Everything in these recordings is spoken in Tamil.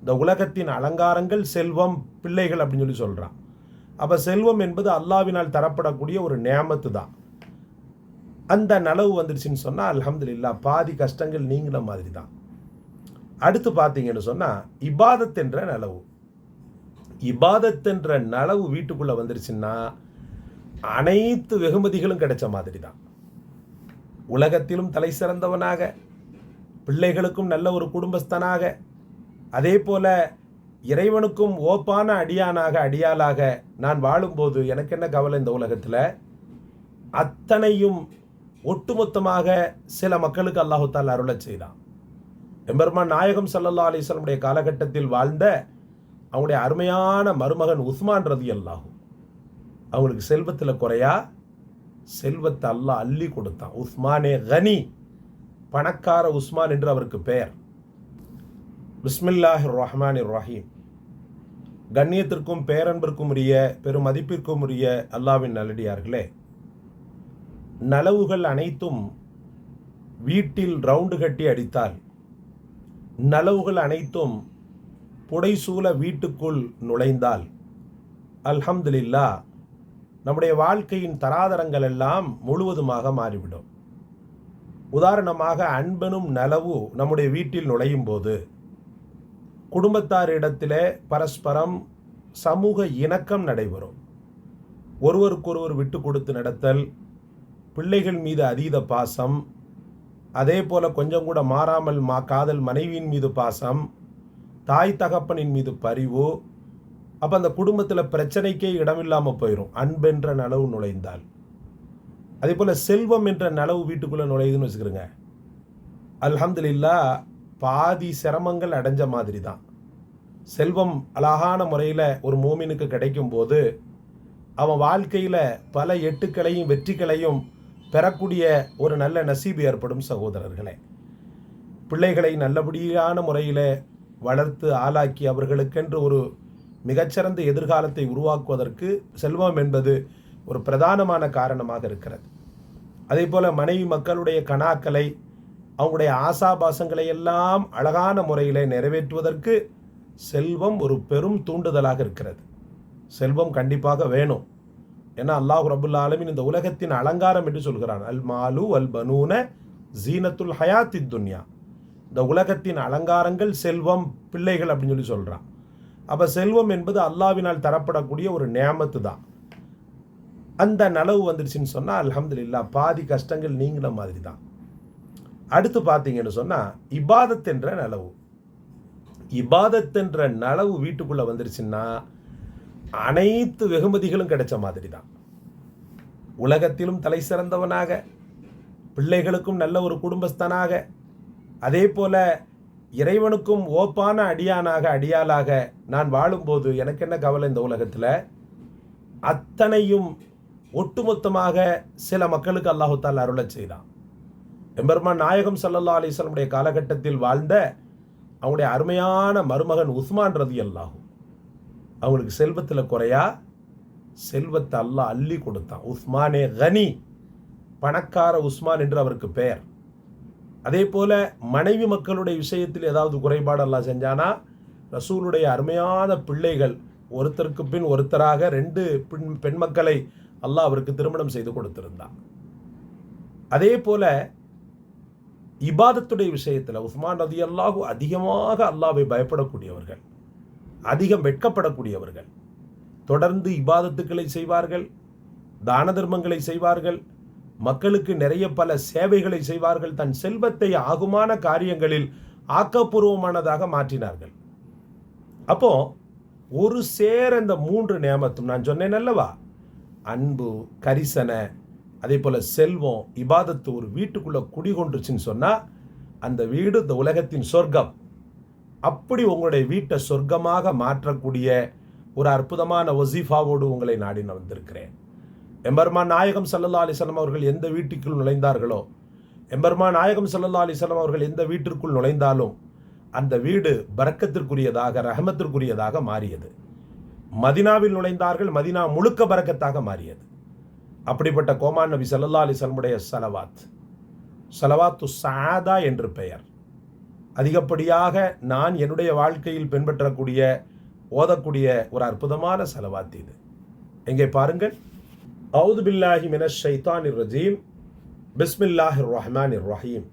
இந்த உலகத்தின் அலங்காரங்கள் செல்வம் பிள்ளைகள் அப்படின்னு சொல்லி சொல்கிறான் அப்போ செல்வம் என்பது அல்லாவினால் தரப்படக்கூடிய ஒரு நேமத்து தான் அந்த நலவு வந்துருச்சுன்னு சொன்னால் அலமதுல்லா பாதி கஷ்டங்கள் நீங்கின மாதிரி தான் அடுத்து பார்த்தீங்கன்னு சொன்னால் இபாதத்தென்ற நலவு. இபாதத்தென்ற நலவு வீட்டுக்குள்ளே வந்துருச்சுன்னா அனைத்து வெகுமதிகளும் கிடைச்ச மாதிரி தான் உலகத்திலும் தலை சிறந்தவனாக பிள்ளைகளுக்கும் நல்ல ஒரு குடும்பஸ்தனாக அதே போல இறைவனுக்கும் ஓப்பான அடியானாக அடியாளாக நான் வாழும்போது எனக்கு என்ன கவலை இந்த உலகத்தில்? அத்தனையும் ஒட்டுமொத்தமாக சில மக்களுக்கு அல்லாஹுத்தால் அருளை செய்தான். எம்பெருமான் நாயகம் சல்லல்லா அலிஸ்லமுடைய காலகட்டத்தில் வாழ்ந்த அவங்களுடைய அருமையான மருமகன் உஸ்மான் ரதி அல்லாஹும் அவங்களுக்கு செல்வத்தில் குறையா? செல்வத்தை அல்லாஹ் அள்ளி கொடுத்தான். உஸ்மானே கனி பணக்கார உஸ்மான் என்று அவருக்கு பெயர். பிஸ்மில்லாஹிர் ரஹ்மான் ரஹீம் கண்ணியத்திற்கும் பேரன்பிற்கும் உரிய பெரும் மதிப்பிற்கும் உரிய அல்லாவின் நல்லடியார்களே நலவுகள் அனைத்தும் வீட்டில் ரவுண்டு கட்டி அடித்தால் நலவுகள் அனைத்தும் புடைசூழ வீட்டுக்குள் நுழைந்தால் அல்ஹம்துலில்லா நம்முடைய வாழ்க்கையின் தராதரங்கள் எல்லாம் முழுவதுமாக மாறிவிடும். உதாரணமாக அன்பனும் நலவு நம்முடைய வீட்டில் நுழையும் போது குடும்பத்தாரிடத்திலே பரஸ்பரம் சமூக இணக்கம் நடைபெறும். ஒருவருக்கொருவர் விட்டு கொடுத்து நடத்தல் பிள்ளைகள் மீது அதீத பாசம் அதே போல் கொஞ்சம் கூட மாறாமல் மா காதல் மனைவியின் மீது பாசம் தாய் தகப்பனின் மீது பரிவு அப்போ அந்த குடும்பத்தில் பிரச்சனைக்கே இடமில்லாமல் போயிடும் அன்பென்ற நனவு நுழைந்தால். அதே போல் செல்வம் என்ற நனவு வீட்டுக்குள்ளே நுழையுதுன்னு வச்சுக்கிறோங்க அல்ஹம்துலில்லா பாதி சிரமங்கள் அடைஞ்ச மாதிரி தான் செல்வம் அழகான முறையில் ஒரு மூமினுக்கு கிடைக்கும் போது அவன் வாழ்க்கையில் பல எட்டுக்களையும் வெற்றிகளையும் பெறக்கூடிய ஒரு நல்ல நசீபு ஏற்படும் சகோதரர்களே. பிள்ளைகளை நல்லபடியான முறையில் வளர்த்து ஆளாக்கி அவர்களுக்கென்று ஒரு மிகச்சிறந்த எதிர்காலத்தை உருவாக்குவதற்கு செல்வம் என்பது ஒரு பிரதானமான காரணமாக இருக்கிறது. அதே போல் மனைவி மக்களுடைய கணாக்களை அவங்களுடைய ஆசாபாசங்களை எல்லாம் அழகான முறையில் நிறைவேற்றுவதற்கு செல்வம் ஒரு பெரும் தூண்டுதலாக இருக்கிறது. செல்வம் கண்டிப்பாக வேணும். ஏன்னா அல்லாஹ் ரபுல் ஆலமின் இந்த உலகத்தின் அலங்காரம் என்று சொல்கிறான். அல் மாலு அல் பனூன ஜீனத்துல் ஹயாத்தி துன்யா. இந்த உலகத்தின் அலங்காரங்கள் செல்வம் பிள்ளைகள் அப்படின்னு சொல்லி சொல்கிறான் அப்போ செல்வம் என்பது அல்லாவினால் தரப்படக்கூடிய ஒரு நேமத்து தான். அந்த நலவு வந்துடுச்சுன்னு சொன்னால் அலமதுல்லா பாதி கஷ்டங்கள் நீங்கின மாதிரி தான். அடுத்து பார்த்தீங்கன்னு சொன்னால் இபாதத் என்ற நலவு. இபாதத் என்ற நலவு வீட்டுக்குள்ளே வந்துருச்சுன்னா அனைத்து வெகுமதிகளும் கிடைச்ச மாதிரி தான் உலகத்திலும் தலை சிறந்தவனாக பிள்ளைகளுக்கும் நல்ல ஒரு குடும்பஸ்தனாக அதே போல் இறைவனுக்கும் ஓப்பான அடியானாக அடியாளாக நான் வாழும்போது எனக்கு என்ன கவலை இந்த உலகத்தில்? அத்தனையும் ஒட்டுமொத்தமாக சில மக்களுக்கு அல்லாஹு தால் அருளச் செய்தான். எம்பெருமான் நாயகம் சல்லல்லா அலிஸ்லமுடைய காலகட்டத்தில் வாழ்ந்த அவங்களுடைய அருமையான மருமகன் உஸ்மான் ரதி அல்லாஹும் அவங்களுக்கு செல்வத்தில் குறையா? செல்வத்தை அல்லாஹ் அள்ளி கொடுத்தான். உஸ்மானே கனி பணக்கார உஸ்மான் என்று அவருக்கு பெயர். அதே போல மனைவி மக்களுடைய விஷயத்தில் ஏதாவது குறைபாடு அல்லாஹ் செஞ்சானா? ரசூலுடைய அருமையான பிள்ளைகள் ஒருத்தருக்கு பின் ஒருத்தராக ரெண்டு பெண் பெண் மக்களை அல்லாஹ் அவருக்கு திருமணம் செய்து கொடுத்திருந்தான். அதே போல இபாதத்துடைய விஷயத்தில் உஸ்மான் ரதி அல்லாஹூ அதிகமாக அல்லாவை பயப்படக்கூடியவர்கள் அதிகம் வெட்கப்படக்கூடியவர்கள் தொடர்ந்து இபாதத்துக்களை செய்வார்கள் தான தர்மங்களை செய்வார்கள் மக்களுக்கு நிறைய பல சேவைகளை செய்வார்கள் தன் செல்வத்தை ஆகுமான காரியங்களில் ஆக்கப்பூர்வமானதாக மாற்றினார்கள். அப்போ ஒரு சேர இந்த மூன்று நியமத்தும் நான் சொன்னேன் அல்லவா? அன்பு கரிசனை அதே போல் செல்வம் இபாதத்து ஒரு வீட்டுக்குள்ளே குடிகொண்டுருச்சுன்னு சொன்னால் அந்த வீடு இந்த உலகத்தின் சொர்க்கம். அப்படி உங்களுடைய வீட்டை சொர்க்கமாக மாற்றக்கூடிய ஒரு அற்புதமான ஒசீஃபாவோடு உங்களை நாடி நான் வந்திருக்கிறேன். எம்பெருமான் நாயகம் சல்லல்லா அலிஸ்லாம் அவர்கள் எந்த வீட்டுக்குள் நுழைந்தார்களோ எம்பெருமான் நாயகம் சல்லல்லா அலிஸ்லாம் அவர்கள் எந்த வீட்டிற்குள் நுழைந்தாலும் அந்த வீடு பறக்கத்திற்குரியதாக ரஹமத்திற்குரியதாக மாறியது. மதினாவில் நுழைந்தார்கள் மதினா முழுக்க பறக்கத்தாக மாறியது. அப்படிப்பட்ட கோமான் நபி சல்லல்லா அலிஸ்லமுடைய சலவாத். சலவாத்து சாதா என்று பெயர். அதிகப்படியாக நான் என்னுடைய வாழ்க்கையில் பின்பற்றக்கூடிய ஓதக்கூடிய ஒரு அற்புதமான செலவாத் இது. எங்கே பாருங்கள். அவுது பில்லாஹி ஷைத்தான் இர் ரஜீம். பிஸ்மில்லாஹிர் இர் ரஹீம்.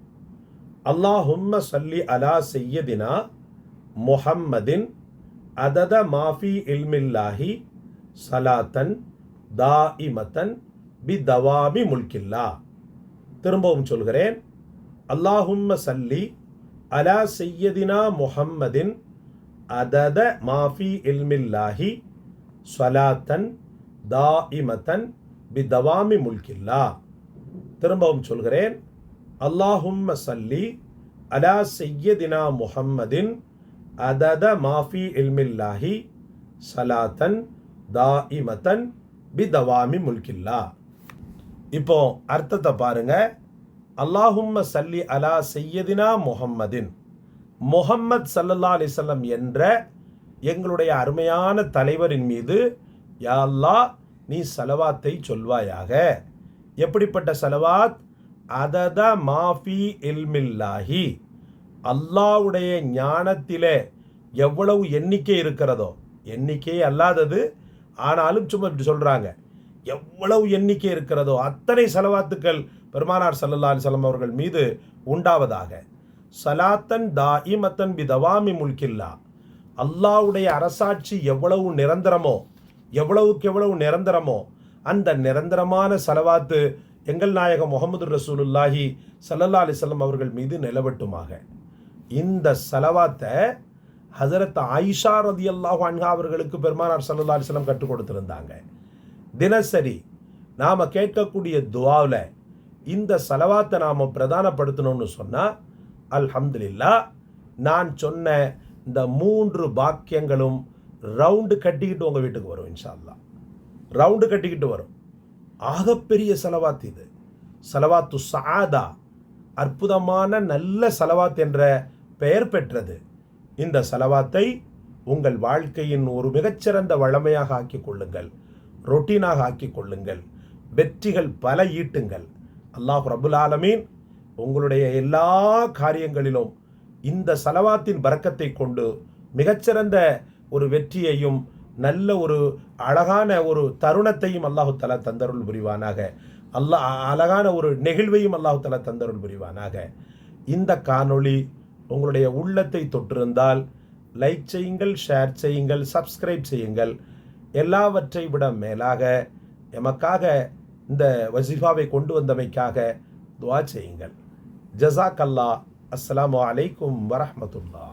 அல்லாஹும்ம சல்லி அலா செய்யதினா முஹம்மதின் அதத மாஃபி இல்மில்லாஹி சலாத்தன் தா இமத்தன் பி தவாமி முல்கில்லா. திரும்பவும் சொல்கிறேன். அல்லாஹும்ம சல்லி அலா செய்யதினா முஹம்மதின் அதத மாஃபி இல்மில்லாஹி ஸ்வலாத்தன் தாஇமத்தன் பி தவாமி முல்கில்லா. திரும்பவும் சொல்கிறேன். அல்லாஹும்ம சல்லி அலா செய்யதினா முஹம்மதின் அதத மாஃபி இல்மில்லாஹி சலாத்தன் தா தாஇமத்தன் பி தவாமி முல்கில்லா. இப்போ அர்த்தத்தை பாருங்க. அல்லாஹும்ம சல்லி அலா செய்யதினா முஹம்மதின். முஹம்மத் சல்லல்லா அலிசல்லம் என்ற எங்களுடைய அருமையான தலைவரின் மீது யாழ்லா அல்லாஹ் நீ சலவாத்தை சொல்வாயாக. எப்படிப்பட்ட சலவாத்? அதத மாஃபி இல்மில்லாஹி. அல்லாவுடைய ஞானத்திலே எவ்வளவு எண்ணிக்கை இருக்கிறதோ எண்ணிக்கை அல்லாதது. ஆனாலும் சும்மா இப்படி சொல்கிறாங்க எவ்வளவு எண்ணிக்கை இருக்கிறதோ அத்தனை செலவாத்துக்கள் பெருமானார் சல்லல்லா அலிசல்லம் அவர்கள் மீது உண்டாவதாக. சலாத்தன் தா பி தவாமி முல்கில்லா. அல்லாவுடைய அரசாட்சி எவ்வளவு நிரந்தரமோ எவ்வளவுக்கு எவ்வளவு நிரந்தரமோ அந்த நிரந்தரமான செலவாத்து எங்கள் நாயகம் முகமது ரசூலுல்லாஹி சல்லல்லா அலிசல்லம் அவர்கள் மீது நிலவட்டுமாக. இந்த செலவாத்தை ஹசரத் ஆயிஷா ரதி அல்லாஹ் அன்ஹா அவர்களுக்கு பெருமானார் சல்லா அலிஸ்லாம் கற்றுக் கொடுத்துருந்தாங்க. தினசரி நாம் கேட்கக்கூடிய துவாவில் இந்த செலவாத்தை நாம் பிரதானப்படுத்தணும்னு சொன்னால் அல்ஹம்துலில்லா நான் சொன்ன இந்த மூன்று பாக்கியங்களும் ரவுண்டு கட்டிக்கிட்டு உங்கள் வீட்டுக்கு வரும் இன்ஷால்லா ரவுண்டு கட்டிக்கிட்டு வரும். ஆகப்பெரிய செலவாத் இது. செலவாத்து சாதா அற்புதமான நல்ல செலவாத் என்ற பெயர் பெற்றது. இந்த செலவாத்தை உங்கள் வாழ்க்கையின் ஒரு மிகச்சிறந்த வளமையாக ஆக்கிக் கொள்ளுங்கள். ரொட்டீனாக ஆக்கிக் கொள்ளுங்கள் வெற்றிகள் பல ஈட்டுங்கள். அல்லாஹ் ரபுல் ஆலமீன் உங்களுடைய எல்லா காரியங்களிலும் இந்த செலவாத்தின் பறக்கத்தை கொண்டு மிகச்சிறந்த ஒரு வெற்றியையும் நல்ல ஒரு அழகான ஒரு தருணத்தையும் அல்லாஹு தலா தந்தருள் புரிவானாக. அல்லாஹ் அழகான ஒரு நெகிழ்வையும் அல்லாஹு தலா தந்தருள் புரிவானாக. இந்த காணொளி உங்களுடைய உள்ளத்தை தொற்றிருந்தால் லைக் செய்யுங்கள் ஷேர் செய்யுங்கள் சப்ஸ்கிரைப் செய்யுங்கள். எல்லாவற்றை விட மேலாக எமக்காக இந்த வசிஃபாவை கொண்டு வந்தமைக்காக துவா செய்யுங்கள். ஜசாக் அல்லா அஸ்லாம் வலைக்கும் வரமத்துல்லா